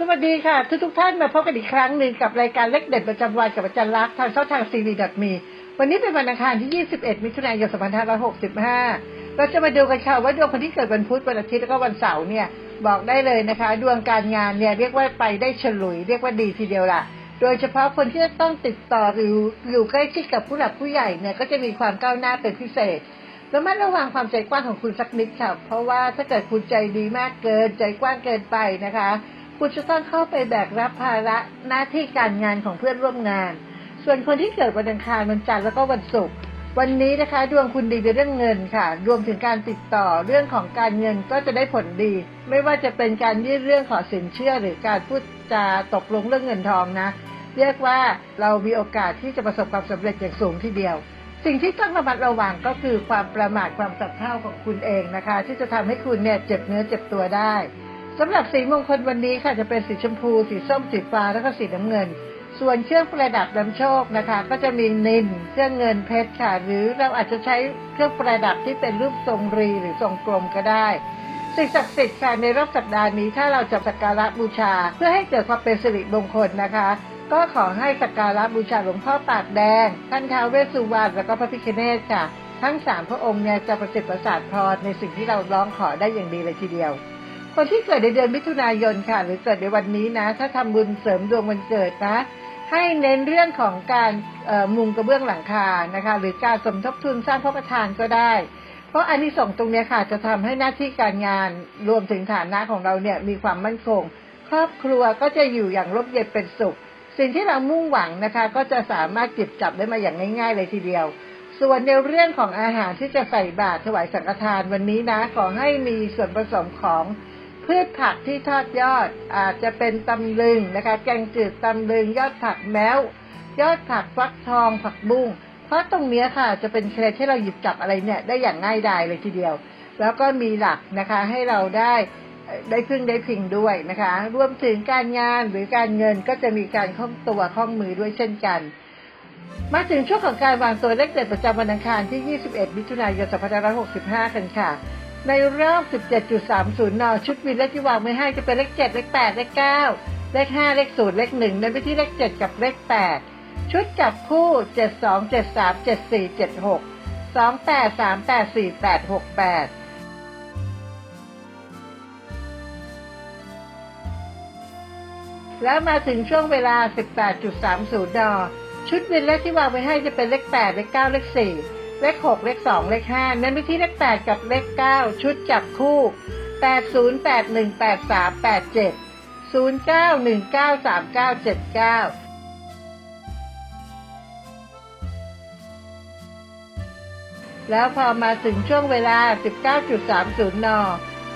สวัสดีค่ะ ทุกทุกท่านมาพบกันอีกครั้งหนึ่งกับรายการเล็กเด็ดประจำวันกับอาจารย์ลักษณ์ทางช่องทางซีรีดัตมีวันนี้เป็นวันอังคารที่ 21 มิถุนายน 2565 เราจะมาดูกันค่ะว่าดวงคนที่เกิดวันพุธวันอาทิตย์แล้วก็วันเสาร์เนี่ยบอกได้เลยนะคะ ดวงการงานเนี่ยเรียกว่าไปได้ฉลุย เรียกว่าดีทีเดียวล่ะ โดยเฉพาะคนที่ต้องติดต่อหรืออยู่ใกล้ชิดกับผู้หลักผู้ใหญ่เนี่ยก็จะมีความก้าวหน้าเป็นพิเศษระมัดระวังความใจกว้างของคุณสักนิดค่ะเพราะว่าถ้าเกิดคุณใจดีมากเกินใจกว้างเกินไปนะคะ คุณจะต้องเข้าไปแบกรับภาระหน้าที่การงานของเพื่อนร่วมงาน ส่วนคนที่เกิดวันอังคารวันจันทร์แล้วก็วันศุกร์วันนี้นะคะดวงคุณดีในเรื่องเงินค่ะ รวมถึงการติดต่อเรื่องของการเงินก็จะได้ผลดี ไม่ว่าจะเป็นการยื่นเรื่องขอสินเชื่อหรือการพูดจาตกลงเรื่องเงินทองนะ เรียกว่าเรามีโอกาสที่จะประสบความสำเร็จอย่างสูงทีเดียว สิ่งที่ต้องระมัดระวังก็คือความประมาทความสับเพร่าของคุณเองนะคะ ที่จะทำให้คุณเนี่ยเจ็บเนื้อเจ็บตัวได้ สำหรับสีมงคลวันนี้ค่ะจะเป็นสีชมพู สีส้มสีฟ้าแล้วก็สีน้ำเงิน ส่วนเครื่องประดับนำโชคนะคะ ก็จะมีนินเครื่องเงินเพชรค่ะหรือเราอาจจะใช้เครื่องประดับที่เป็นรูปทรงรีหรือทรงกลมก็ได้สิ่งศักดิ์สิทธิ์ค่ะในรอบสัปดาห์นี้ถ้าเราจะสักการะบูชา เพื่อให้เกิดความเป็นสิริมงคลนะคะ ก็ขอให้สักการะบูชาหลวงพ่อปากแดง ท่านท้าวเวสสุวรรณแล้วก็พระพิฆเนศค่ะ ทั้งสามพระองค์เนี่ยจะประสิทธิ์ประสาทพรในสิ่งที่เราร้องขอได้อย่างดีเลยทีเดียว คนที่เกิดในเดือนมิถุนายนค่ะ หรือเกิดในวันนี้นะ ถ้าทำบุญเสริมดวงวันเกิดนะ ให้เน้นเรื่องของการเอ่อมุงกระเบื้องหลังคานะคะ หรือการสมทบทุนสร้างพระประธานก็ได้ เพราะอันนี้ส่งส์ตรงนี้ค่ะ จะทำให้หน้าที่การงานรวมถึงฐานะของเราเนี่ยมีความมั่นคง ครอบครัวก็จะอยู่อย่างร่มเย็นเป็นสุข สิ่งที่เรามุ่งหวังนะคะ ก็จะสามารถจิบจับได้มาอย่างง่าย ๆ เลยทีเดียวส่วนในเรื่องของอาหารที่จะใส่บาตรถวายสังฆทานวันนี้นะ ขอให้มีส่วนผสมของ พืชผักที่ทอดยอดอาจจะเป็นตำลึงนะคะ แกงจืดตำลึง ยอดผักแม้วยอดผักฟักทองผักบุ้งเพราะตรงเนี้ยค่ะ จะเป็นเคล็ดที่เราหยิบจับอะไรเนี่ยได้อย่างง่ายดายเลยทีเดียว แล้วก็มีหลักนะคะให้เราได้ได้พึ่งได้พิงด้วยนะคะรวมถึงการงานหรือการเงินก็จะมีการคล่องตัวคล่องมือด้วยเช่นกัน มาถึงช่วงของการวางตัวเลขเด็ดประจำวันอังคารที่ 21 มิถุนายน 2565 กันค่ะ ในรอบ17.30 น ชุดวินเลขที่วางไว้ให้จะเป็นเลข 7 เลข 8 เลข 9 เลข 5 เลข 0 เลข 1 ในไปที่เลข 7 กับเลข 8 ชุดจับคู่ 72 73 74 76 28 38 48 68แล้วมาถึงช่วงเวลา 18.30นชุดวินเลขที่วางไว้ให้จะเป็นเลข 8 เลข 9 เลข 4 เลข 6 เลข 2 เลข 5 เน้นไปที่เลข 8 กับเลข 9 ชุดจับคู่ 80 81 83 87 09 19 39 79แล้วพอมาถึงช่วงเวลา 19.30 น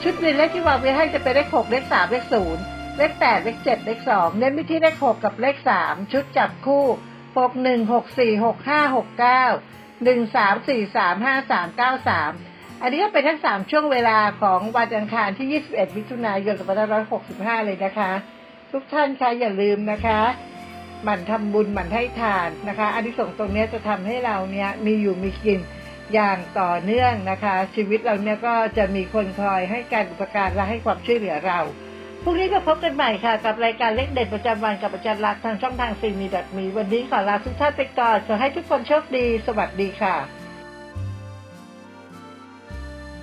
ชุดวินเลขที่วางไว้ให้จะเป็นเลข 6 เลข 3 เลข 0 เลข 8 เลข 7 เลข 2 เน้นไปที่เลข 6 กับเลข 3 ชุดจับคู่ 61646569 6 1 6 4 6 5 6 9 1 3 4 3 5 3 9 3อันนี้ก็เป็นทั้ง3ช่วงเวลาของวันอังคารที่21มิถุนายน2565เลยนะคะ ทุกท่านคะอย่าลืมนะคะหมั่นทำบุญหมั่นให้ทานนะคะอันที่ส่งตรงนี้จะทำให้เราเนี่ยมีอยู่มีกินอย่างต่อเนื่องนะคะ ชีวิตเราเนี่ยก็จะมีคนคอยให้การอุปการและให้ความช่วยเหลือเรา พรุ่งนี้ก็พบกันใหม่ค่ะ กับรายการเล็กเด็ดประจำวันกับอาจารย์ลักษณ์ทางช่องทางซีมีดัตมี วันนี้ขอลาทุกท่านไปก่อนขอให้ทุกคนโชคดี สวัสดีค่ะ